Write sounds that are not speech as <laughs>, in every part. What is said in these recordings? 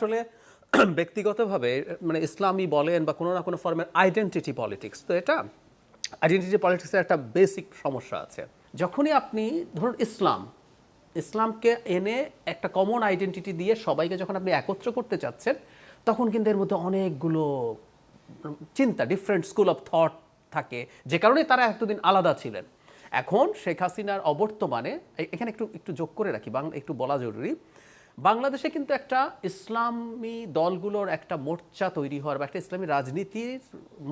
আসলে <clears throat> ব্যক্তিগতভাবে মানে ইসলামী বলেন বা কোনো না কোনো ফর্মের আইডেন্টিটি পলিটিক্স তো এটা আইডেন্টিটি পলিটিক্সের একটা বেসিক সমস্যা আছে। যখনই আপনি, ধরুন ইসলাম, ইসলামকে এনে একটা কমন আইডেন্টিটি দিয়ে সবাইকে যখন আপনি একত্র করতে চাচ্ছেন, তখন কিন্তু এর মধ্যে অনেকগুলো চিন্তা ডিফারেন্ট স্কুল অফ থট থাকে। যে কারণে তারা এতদিন আলাদা ছিলেন। এখন শেখ হাসিনার অবর্তমানে এখানে একটু একটু যোগ করে রাখি, বাংলা একটু বলা জরুরি। বাংলাদেশে কিন্তু একটা ইসলামী দলগুলোর একটা মোর্চা তৈরি হওয়ার বা একটা ইসলামী রাজনীতির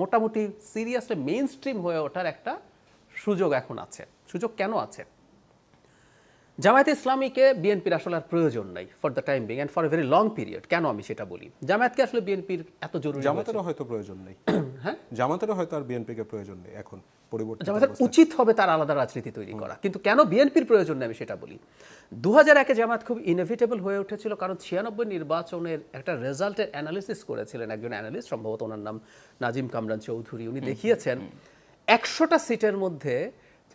মোটামুটি সিরিয়াসলি মেইন স্ট্রিম হয়ে ওঠার একটা সুযোগ এখন আছে। সুযোগ কেন আছে? জামায়াতে ইসলামীকে বিএনপির আসলে আর প্রয়োজন নাই for the time being and for a very long period কেন আমি সেটা বলি? জামায়াতকে আসলে বিএনপির এত জরুরি? জামাতেরও হয়তো প্রয়োজন নেই। হ্যাঁ? জামাতেরও হয়তো আর বিএনপিকে প্রয়োজন নেই এখন। জামাতের অবস্থায়। উচিত হবে তার আলাদা রাজনীতি তৈরি করা। কিন্তু কেন বিএনপির প্রয়োজন নেই আমি সেটা বলি। দু হাজার একে জামাত খুব ইনএভিটেবল হয়ে উঠেছিল কারণ ছিয়ানব্বই নির্বাচনের একটা রেজাল্টের অ্যানালিসিস করেছিলেন একজন অ্যানালিস্ট সম্ভবত ওনার নাম নাজিম কামরান চৌধুরী। উনি দেখিয়েছেন একশোটা সিটের মধ্যে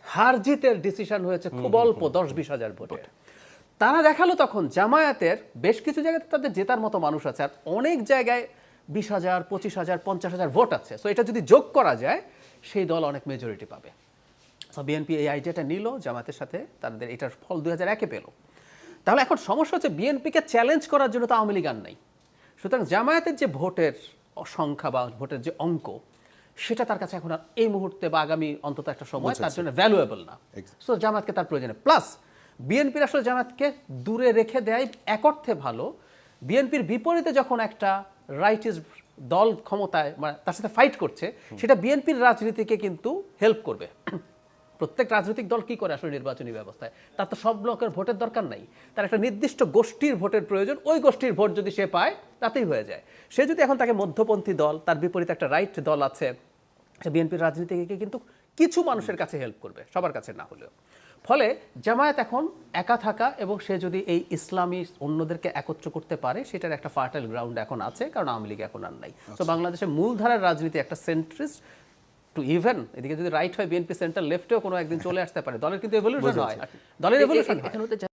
হার জিতের ডিসিশন হয়েছে খুব অল্প দশ বিশ হাজার ভোটে। তারা দেখাল তখন জামায়াতের বেশ কিছু জায়গাতে তাদের জেতার মতো মানুষ আছে আর অনেক জায়গায় বিশ হাজার পঁচিশ হাজার পঞ্চাশ হাজার ভোট আছে। সো এটা যদি যোগ করা যায় সেই দল অনেক মেজরিটি পাবে। সো বিএনপি এই আইডিয়াটা নিল জামাতের সাথে তাদের এটার ফল দু হাজার একে পেল। তাহলে এখন সমস্যা হচ্ছে বিএনপিকে চ্যালেঞ্জ করার জন্য তো আওয়ামী লীগ আর নাই। সুতরাং জামায়াতের যে ভোটের সংখ্যা বা ভোটের যে অঙ্ক সেটা তার কাছে এখন আর এই মুহূর্তে বা আগামী অন্তত একটা সময় তার জন্য ভ্যালুয়েবল না। সো জামাতকে তার প্রয়োজনে প্লাস বিএনপির আসলে জামাতকে দূরে রেখে দেয় এক অর্থে ভালো বিএনপির বিপরীতে যখন একটা রাইট ইজ দল ক্ষমতায় মানে তার সাথে ফাইট করছে সেটা বিএনপির রাজনীতিকে কিন্তু হেল্প করবে। প্রত্যেক রাজনৈতিক দল কি করে আসলে নির্বাচনী ব্যবস্থায়? তার তো সব লোকের ভোটের দরকার নাই। তার একটা নির্দিষ্ট গোষ্ঠীর ভোটের প্রয়োজন ওই গোষ্ঠীর ভোট যদি সে পায় তাতেই হয়ে যায়। সে যদি এখন তাকে মধ্যপন্থী দল তার বিপরীতে একটা রাইট দল আছে সে বিএনপির রাজনীতিকে কিন্তু কিছু মানুষের কাছে হেল্প করবে সবার কাছে না হলেও। ফলে জামায়াত এখন একা থাকা এবং সে যদি এই ইসলামী অন্যদেরকে একত্র করতে পারে সেটার একটা ফার্টাইল গ্রাউন্ড এখন আছে কারণ আওয়ামী লীগ এখন আর নাই। তো বাংলাদেশের মূলধারার রাজনীতি একটা সেন্ট্রিস্ট টু ইভেন এদিকে যদি রাইট হয় বিএনপি সেন্টার লেফটেও কোনো একদিন <laughs> চলে আসতে পারে। দলের কিন্তু এভলিউশন হয়। দলের এভলিউশন হয়।